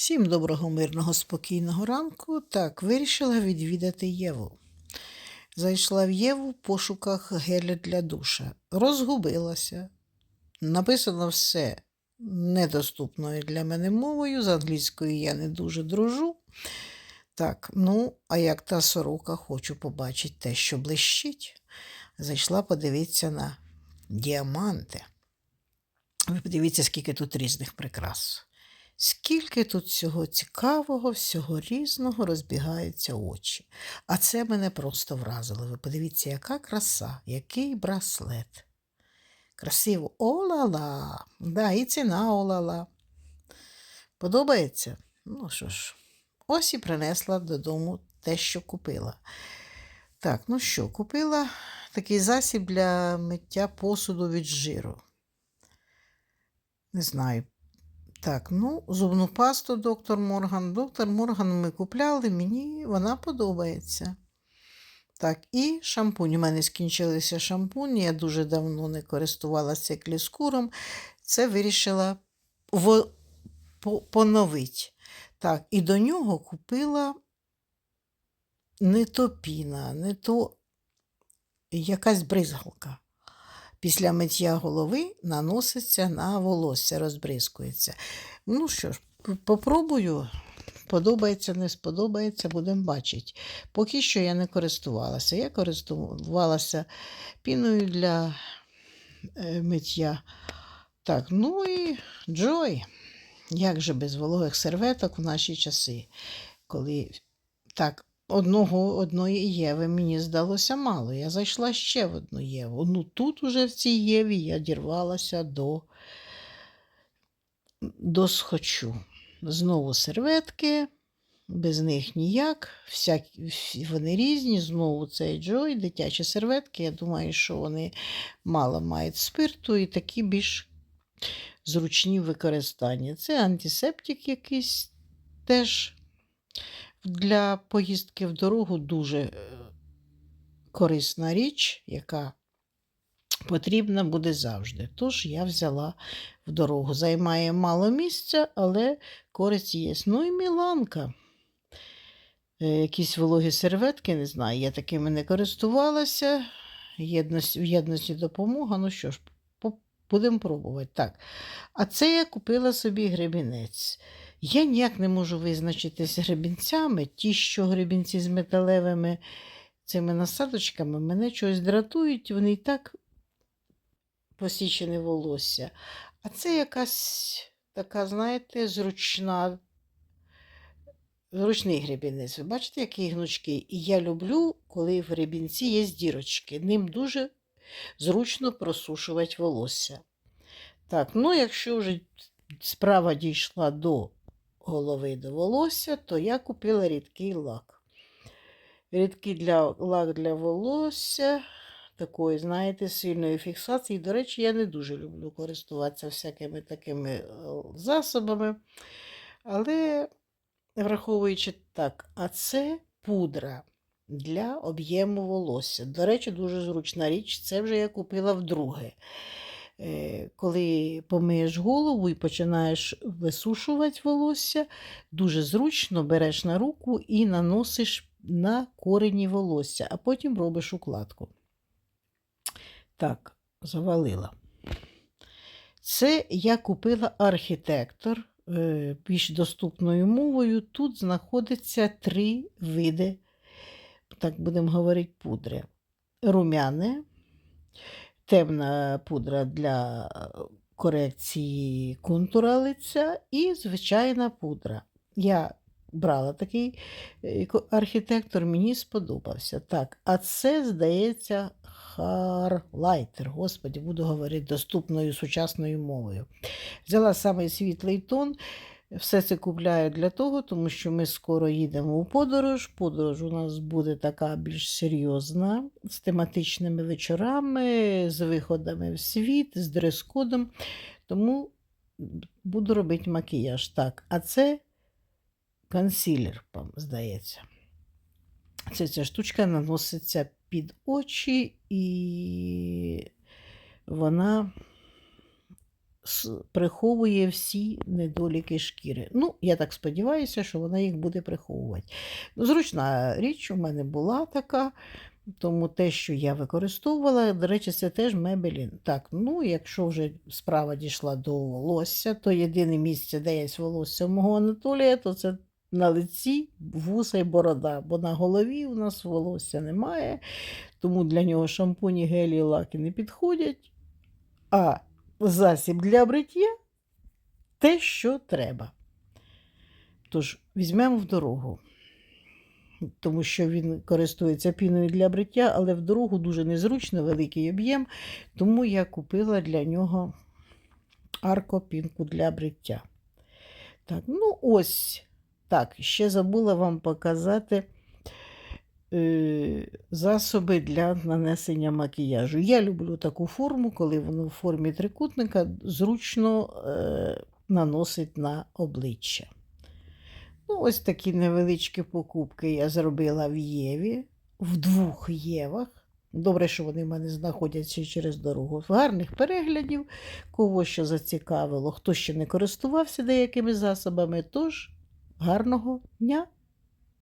Всім доброго, мирного, спокійного ранку. Так, вирішила відвідати Єву. Зайшла в Єву в пошуках геля для душа. Розгубилася. Написано все недоступною для мене мовою. З англійською я не дуже дружу. Так, ну, а як та сорока, хочу побачити те, що блищить. Зайшла подивитися на діаманти. Ви подивіться, скільки тут різних прикрас. Скільки тут всього цікавого, всього різного розбігаються очі. А це мене просто вразило. Ви подивіться, яка краса, який браслет. Красиво. О-ла-ла. Да, і ціна о-ла-ла. Подобається? Ну що ж, ось і принесла додому те, що купила. Так, ну що, купила такий засіб для миття посуду від жиру. Не знаю. Так, ну, зубну пасту доктор Морган. Доктор Морган ми купляли, мені вона подобається. Так, і шампунь. У мене скінчилися шампуні, я дуже давно не користувалася кліскуром. Це вирішила в... по- поновити. Так, і до нього купила не то піна, не то якась бризгалка. Після миття голови наноситься на волосся, розбризкується. Ну що ж, попробую. Подобається, не сподобається, будемо бачити. Поки що я не користувалася. Я користувалася піною для е, миття. Так, ну і Джой. Як же без вологих серветок в наші часи, коли так, одного одної Єви мені здалося мало. Я зайшла ще в одну Єву. Ну тут уже в цій Єві я дірвалася до, до схочу. Знову серветки, без них ніяк. Всякі, вони різні. Знову цей Джой, дитячі серветки. Я думаю, що вони мало мають спирту і такі більш зручні в використанні. Це антисептик якийсь теж для поїздки в дорогу дуже е, корисна річ, яка потрібна буде завжди. Тож я взяла в дорогу. Займає мало місця, але користь є. Ну і Міланка. Е, Якісь вологі серветки, не знаю, я такими не користувалася. В єдності допомога. Ну що ж, будемо пробувати. Так. А це я купила собі гребінець. Я ніяк не можу визначитися гребінцями. Ті, що гребінці з металевими цими насадочками, мене чогось дратують, вони і так посічене волосся. А це якась така, знаєте, зручна, зручний гребінець. Ви бачите, який гнучкий? І я люблю, коли в гребінці є дірочки. Ним дуже зручно просушувати волосся. Так, ну якщо вже справа дійшла до голови до волосся, то я купила рідкий лак. Рідкий для, лак для волосся, такої, знаєте, сильної фіксації. До речі, я не дуже люблю користуватися всякими такими е, засобами. Але враховуючи так, а це пудра для об'єму волосся. До речі, дуже зручна річ. Це вже я купила вдруге. Е, Коли помиєш голову і починаєш висушувати волосся, дуже зручно береш на руку і наносиш на корені волосся, а потім робиш укладку. Так, завалила. Це я купила архітектор е, більш доступною мовою. Тут знаходиться три види, так будемо говорити, пудри. Румяне, темна пудра для корекції контура лиця і звичайна пудра. Я брала такий е, архітектор, мені сподобався. Так, а це, здається, харлайтер. Господі, буду говорити доступною сучасною мовою. Взяла самий світлий тон. Все це купляю для того, тому що ми скоро їдемо у подорож. Подорож у нас буде така більш серйозна, з тематичними вечорами, з виходами в світ, з дрес-кодом. Тому буду робити макіяж. Так, а це консілер, здається. Це ця штучка наноситься під очі, і вона приховує всі недоліки шкіри. Ну, я так сподіваюся, що вона їх буде приховувати. Зручна річ у мене була така. Тому те, що я використовувала, до речі, це теж мебелін. Так, ну якщо вже справа дійшла до волосся, то єдине місце, де є волосся мого Анатолія, то це на лиці, вуса і борода. Бо на голові у нас волосся немає, тому для нього шампуні, гелі лаки не підходять. А засіб для бриття те, що треба. Тож, візьмемо в дорогу тому що він користується піною для бриття, але в дорогу дуже незручно, великий об'єм, тому я купила для нього аркопінку для бриття. Так, ну ось так, ще забула вам показати засоби для нанесення макіяжу. Я люблю таку форму, коли воно в формі трикутника зручно е, наносить на обличчя. Ну, ось такі невеличкі покупки я зробила в Єві, в двох Євах. Добре, що вони в мене знаходяться через дорогу. Гарних переглядів, кого що зацікавило, хто ще не користувався деякими засобами. Тож, гарного дня!